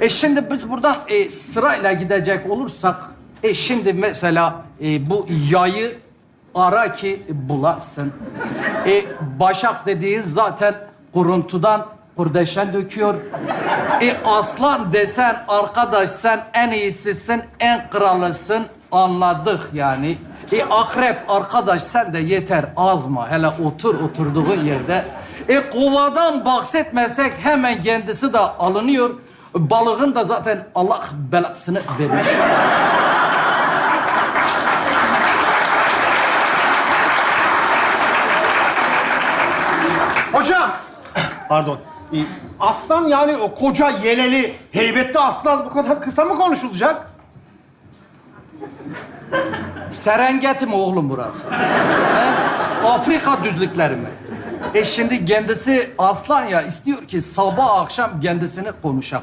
E şimdi biz buradan e, sırayla gidecek olursak, e şimdi mesela e, bu yayı ara ki bulasın. E, başak dediğin zaten kuruntudan kurdeşen döküyor. E aslan desen arkadaş sen en iyisisin, en kralısın anladık yani. E akrep arkadaş sen de yeter azma hele otur oturduğun yerde. E kovadan bahsetmesek hemen kendisi de alınıyor. Balığın da zaten Allah belasını verir. Hocam, pardon. Ee, Aslan yani o koca yeleli, heybetli aslan bu kadar kısa mı konuşulacak? Serengeti mi oğlum burası? He? Afrika düzlükleri mi? E şimdi kendisi aslan ya istiyor ki sabah akşam kendisini konuşak.